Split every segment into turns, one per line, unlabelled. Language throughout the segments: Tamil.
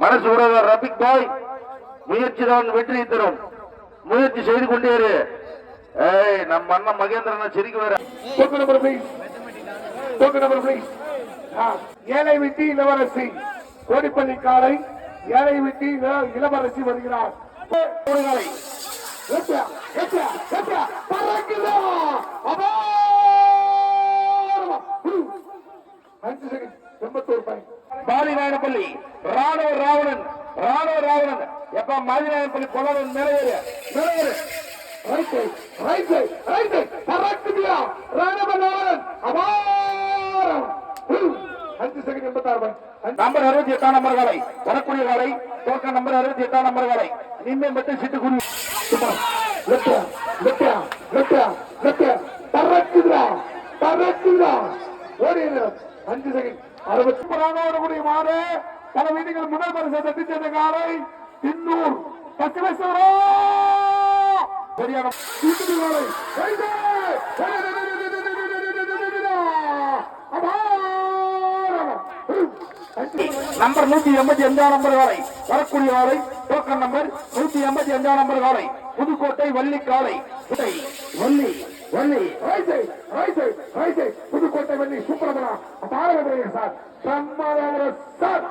மனசு உறவர் ரபிக் பாய். முயற்சி தான் வெற்றி தரும். முயற்சி செய்து கொண்டே இரு. ஏய் நம்ம அண்ணன் மகேந்திரன் சிரிக்க வேற.
தூக்கு நம்பர் ப்ளீஸ் தூக்கு நம்பர் ப்ளீஸ் ஏழை விட்டி இளவரசி. கோடிப்பள்ளி காலை ஏழை விட்டி இளவரசி வருகிறார். அஞ்சு செகண்ட் எண்பத்தோரு பாயிண்ட்
பாலி நாயனப்பள்ளி ராணுவ ராவணன் ராணுவ ராவணன். எப்ப மாலி நாயனப்பள்ளி கொள்ளவன் மேலேறு மேலேறு
ரைட் ரைட் ரைட் சைட் பறக்குதியா ராணவநாதன் அபாரம். ஹம். அஞ்சு செகண்ட் எண்பத்தாறு பாயிண்ட்
நம்பர் அறுபத்தி எட்டாம் நம்பர் காலை. வரக்கூடிய காலை. டோக்கன் நம்பர் அறுபத்தி எட்டாம் நம்பர் காலை. நின்று மட்டும் சிட்டுக்குருவி
லெப்டா லெப்டா லெப்டா லெப்டா பறக்குதுடா பறக்குதுடா ஓடிடு அஞ்சு செகண்ட் அறுபத்தி மூணாவது மாறு. பல வீடுகள் முதல் பரிசை தட்டி சென்ற காலை தின்னூர் பச்சமேஸ்வரா
சரியான நம்பர் நூத்தி எண்பத்தி அஞ்சாம் நம்பர் காலை வரக்கூடிய காலை டோக்கன் நம்பர் நூத்தி எண்பத்தி அஞ்சாம் நம்பர் காலை புதுக்கோட்டை வள்ளி காலை Valli. Valli
right side right Pudukkottai வண்டி சூப்பரமரா பாரம்பரிய சார் சார்.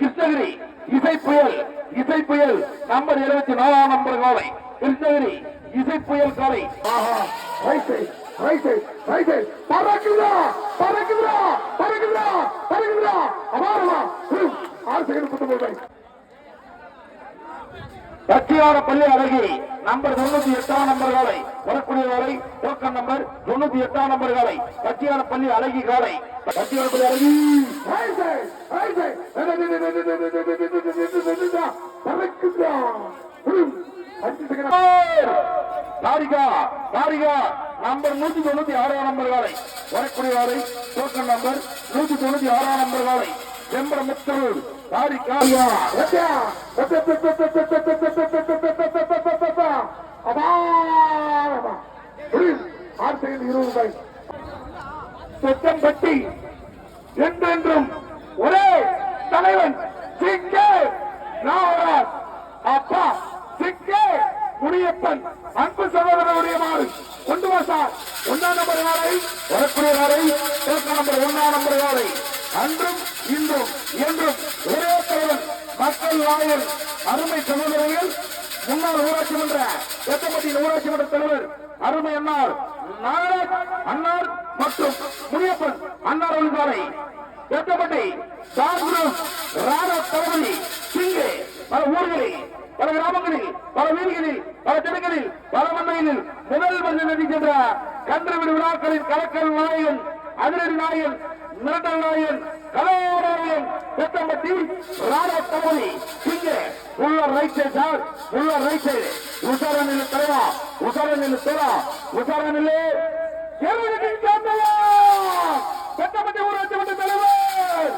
கிருஷ்ணகிரி இசை புயல் இசை புயல் நம்பர் இருபத்தி நாலாம் நம்பர் காலை. கிருஷ்ணகிரி இசை புயல் காலை.
ஆஹா ரைட் சைட் பறக்குதா பறக்குதா பறக்குதா பறக்குதா அபாரமா. ஆறு செகண்ட்
பள்ளி அழகி நம்பர் தொண்ணூத்தி எட்டாம் நம்பர் காலை. வரக்கூடிய வரை டோக்கன் நம்பர் தொண்ணூத்தி எட்டாம் நம்பர் காலை கட்சியான பள்ளி அழகி காலை கட்சியான பள்ளி அழகி தாரிகா தாரிகா நம்பர் நூத்தி தொண்ணூத்தி ஆறாம் நம்பர் காலை வரக்கூடிய வரை டோக்கன் நம்பர் நூத்தி தொண்ணூத்தி ஆறாம் நம்பர் காலை செம்பர முத்தரூர் தாரிகா
ரத்யா அபாரமா இருபது என்றென்றும் ஒரே தலைவன் சிக்கே நாவராஜ் அப்பா சிங்கே முனியப்பன். அன்பு சகோதரனுடைய மாறு. கொண்டு வாசார் ஒன்றாம் நம்பர் யாரை?
வரக்கூடிய யாரை? நம்பர் ஒன்னாம் நம்பர் யாரை? அன்றும் இன்றும் என்றும் ஒரே தலைவன். மக்கள் நாயன் அருமை சகோதரர்கள் முன்னாள் ஊராட்சி மன்ற எட்டப்பட்டி ஊராட்சி மன்ற தலைவர் அருமை அன்னார் நாயக் அன்னார் மற்றும் முனியப்பன் அன்னார் ஒளிபாறை எட்டப்பட்டி சாகுரம் ராணா தளபதி சிங்கே பல ஊர்களில் பல கிராமங்களில் பல வீடுகளில் பல தினங்களில் பல மண்ணைகளில் முதல் மஞ்சள் நடிக்கின்ற கன்றுவிடு விழாக்களின் கலக்கல் நாயகன் அதிரடி நாயகன் மிரட்டல் நாயகன் கலோராயன் பெத்தம்பட்டி ராணா தளபதி சிங்கே உள்ள ரைட் சைடு சார் உள்ள ரைட் சைடு உசாரனில் தலைவா உசாரனில் தோழா உசாரனிலே எருதுகின் சாந்தவா ஊராட்சி மன்ற தலைவர்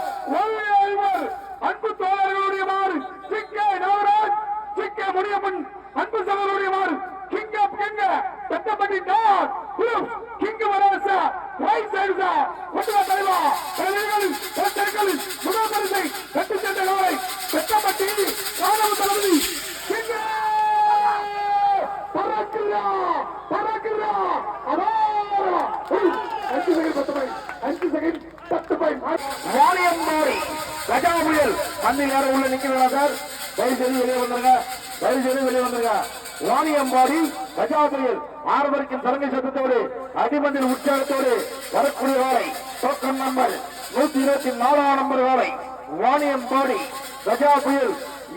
ஐவர் அன்பு தோழர்களுடைய மாறு சிக்கே நவராஜ் சிக்கே முனியம்மன் அன்பு சகோதரருடைய மாறு கிங் ஆப் கிங்க பெத்தப்பட்டி டாக் குரூப் கிங் வரவச ரைட் சைடு சார் கொண்டு வா தலைவா தலைவர்களில் தெருக்களில் முதல் பரிசை கட்டி சென்ற நாளை பெத்தப்பட்டி ராணுவ தளபதி கிங்க பறக்குறா பறக்குறா அபாரமா உய், அஞ்சு செகண்ட் பத்து பாய் அஞ்சு செகண்ட் பத்து பாய் வாணியம்பாடி கஜா புயல் மண்ணில் யாரும் உள்ள நிக்கிறீங்களா சார் தயவு செய்து வெளியே வந்துருங்க தயவு செய்து வெளியே வந்துருங்க வாணியம்பாடி கஜா புயல் ஆறு வரைக்கும் சரங்கை சத்தத்தோடு அடிமந்தில் உற்சாகத்தோடு வரக்கூடிய வேலை டோக்கன் நம்பர் நூத்தி இருபத்தி நாலாம் நம்பர் வேலை வாணியம்பாடி கஜா புயல்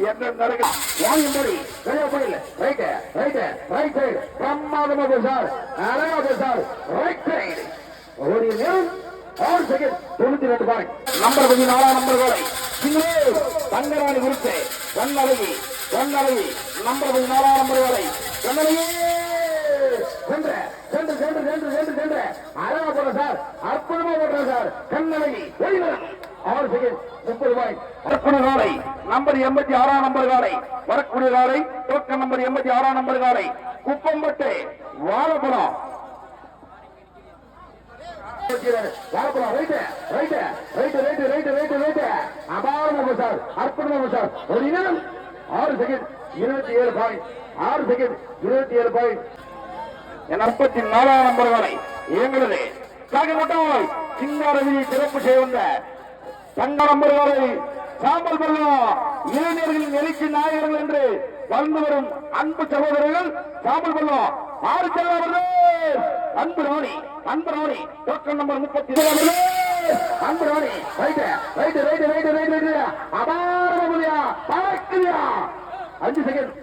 என்று நடக்க வாணியம்பாடி கஜா புயல் ரைட் ரைட் ரைட் சைடு பிரமாதமா போ சார். அழகா போ சார். ரைட் சைடு ஒரு நேரம் ஆறு செகண்ட் தொண்ணூத்தி ரெண்டு பாயிண்ட் நம்பர் பதினாலாம் நம்பர் கோலை சிங்களே தங்கராணி குறித்து. கண்ணழகி கண்ணழகி நம்பர் பதினாலாம் நம்பர் கோலை கண்ணழகி சென்ற சென்று சென்று சென்று சென்று சென்று. அழகா போடுற சார். அற்புதமா போடுற சார். கண்ணழகி வெளிநடம் ஆறு செகண்ட் முப்பது ரூபாய். வரக்கூடிய காலை நம்பர் எண்பத்தி ஆறாம் நம்பர் காலை. வரக்கூடிய காலை டோக்கன் எண்பத்தி ஆறாம் நம்பர் காலை. குப்பம்பட்டு வாழைப்பழம். நாற்பத்தி நாலாம் நம்பர் காலை. இயங்குகிறது சிங்காரவியை சிறப்பு செய்ய வந்த தங்க சாம்பல் பள்ளம் இளைஞர்களின் நெருக்கி நாயகர்கள் என்று வளர்ந்து வரும் அன்பு சகோதரர்கள் சாம்பல் பள்ளம் ஆறு செல்வார்கள் அன்பு ராணி அன்பு ராணி. டோக்கன் நம்பர் முப்பத்தி அன்பு ராணி right right right right right right. அபாரமுடியா பார்க்கலையா அஞ்சு செகண்ட்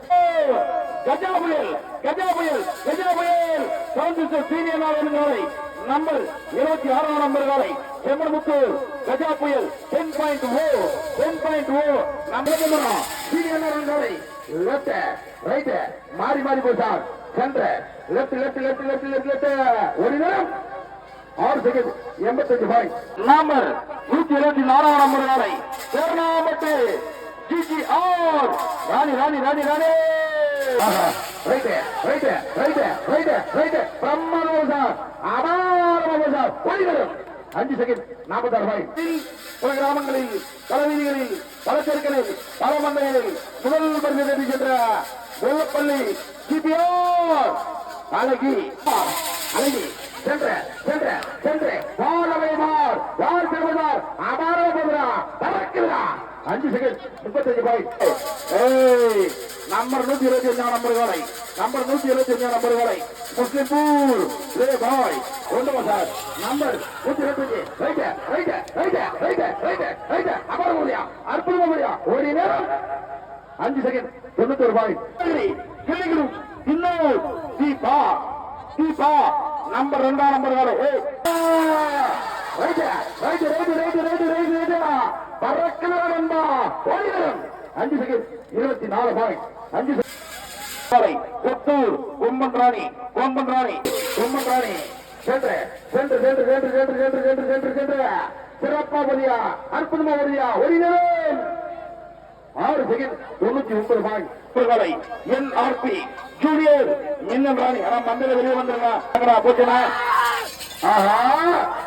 கஜா புயல் கஜா புயல் கஜா புயல். கவுன்சில் சீனியர் நாளை. நம்பர் இருபத்தி ஆறாம் நம்பர் வரை செம்மன்முத்தூர் கஜா புயல் ten point O ten point O நம்ம சீனியர் நாளை லெப்ட் ரைட் மாறி மாறி போய் sir centre left left left left left left ஒரு நேரம் ஆறு செகண்ட் எண்பத்தஞ்சு பாயிண்ட் நம்பர் நூத்தி இருபத்தி நாலாம் நம்பர் நாளை GG R Rani Rani Rani Rani. Right right right right right பிரம்மனோ sir அபாரமோ சார் ஓடி வரும் அஞ்சு செகண்ட் நாற்பத்தாறு ரூபாய் பல கிராமங்களில் பல வீதிகளில் பல தெருக்களில் பல மண்டலங்களில் முதல் பரிசு தெரிவிக்கின்ற வெள்ளப்பள்ளி சிபிஓ அழகி அழகி சென்ற சென்ற சென்ற பாரவைமார் யார் பெறுவதார் அபாரம் பெறுகிறார் அஞ்சு செகண்ட் முப்பத்தஞ்சு பாயிண்ட் நம்பர் நூத்தி இருபத்தி அஞ்சாம் நம்பர் காலை நம்பர் நூத்தி இருபத்தி அஞ்சாம் நம்பர் காலை முஸ்லிம்பூர் லே பாய் ஒன்றுமா சார் நம்பர் நூத்தி இருபத்தி அஞ்சு right right right right right right அமர முடியா அற்புதமா முடியா ஒரு நேரம் அஞ்சு செகண்ட் தொண்ணூத்தி ஒரு பாய் கிளிகளும் இன்னும் தீபா தீபா நம்பர் ரெண்டாம் நம்பர் காலை ஏய் right right right right right right right பறக்கலாம் நண்பா ஓடிவரும் அஞ்சு செகண்ட் இருபத்தி நாலு பாயிண்ட் அஞ்சு செகண்ட். கொத்தூர் கொம்பன் ராணி கொம்பன் ராணி கொம்பன் ராணி சென்று சென்று சென்று சென்று சென்று சென்று சென்று சென்று சென்று. சிறப்பா வரியா அற்புதமா வரியா ஒரு நேரம் ஆறு செகண்ட் தொண்ணூத்தி ஒன்பது பாயிண்ட் என் ஆர்பி ஜூனியர் மின்னல் ராணி ஆனா மண்டல வெளியே வந்துருங்க. போச்சுனா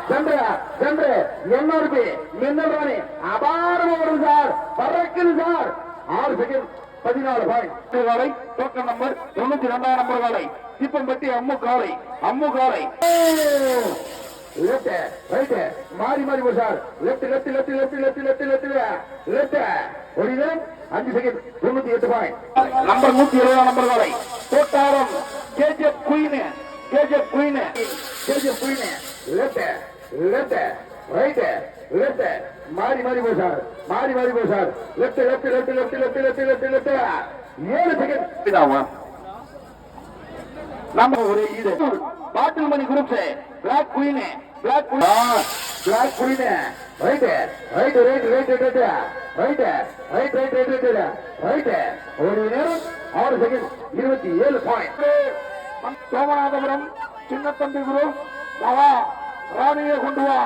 சென்று சென்று என்ஆர்பி மின்னல் ராணி. சார் பறக்குது சார். ஆறு செகண்ட் பதினாலு பாயிண்ட் காலை டோக்கன் நம்பர் தொண்ணூத்தி ரெண்டாம் நம்பர் காலை. தீப்பம்பட்டி அம்மு காலை அம்மு காலை. லெப்ட் ரைட் மாறி மாறி போ sir. Left left left left left left left left ஒரு அஞ்சு செகண்ட் தொண்ணூத்தி எட்டு பாயிண்ட் நம்பர் நூத்தி இருபதாம் நம்பர் காலை. கோட்டாரம் KGF queen KGF queen KGF queen left left right left மாறி மாறி போ சார் மாறி மாறி போ sir left left left left left left left left ஏழு செகண்ட் நம்ம ஒரு இது பாட்டில் மணி groups black queen black black queen right right right right right right right right right right right ஒரு நேரம் ஆறு செகண்ட் இருபத்தி ஏழு பாயிண்ட் சோமநாதபுரம் சின்னத்தம்பி குரூப் வா ராணியை கொண்டு வா.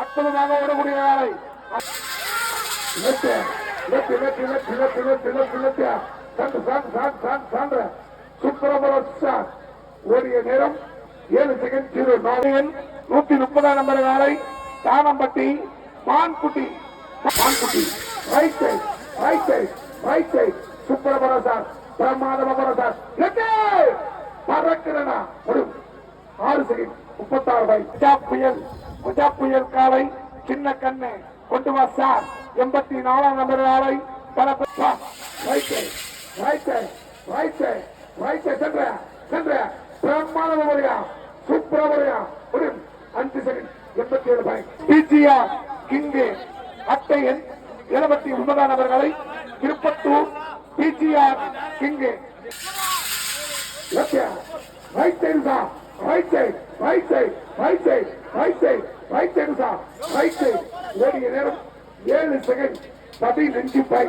அற்புதமாக ஓடக்கூடிய வேலை. ஓடிய நேரம் ஏழு செகண்ட் ஜீரோ நாளையன் நூத்தி முப்பதாம் நம்பர் வேலை. தானம்பட்டி மான்குட்டி. மான்குட்டி. Right side right side right side சுப்பிரபர sir. பிரமாதபர சார். பறக்கிறனா? ஒரு ஆறு செகண்ட் முப்பத்தாறு பை. குஜா புயல் குஜா புயல் காலை சின்ன கண்ணு. கொண்டு வா சார். எண்பத்தி நாலாம் நம்பர் நாளை பல ரைட் சைட் ரைட் சைட் சென்ற சென்ற. பிரமாதமா முறையா சூப்பரா முறையா ஒரு அஞ்சு செகண்ட் எண்பத்தி ஏழு பாயிண்ட் பிஜிஆர் கிங்கு அட்டையன் எழுபத்தி ஒன்பதாம் நபர்களை Tiruppattur BGR king. Right side sir right side right side right side right side right side sir right side ஓடிய நேரம் ஏழு செகண்ட் பதினஞ்சு பை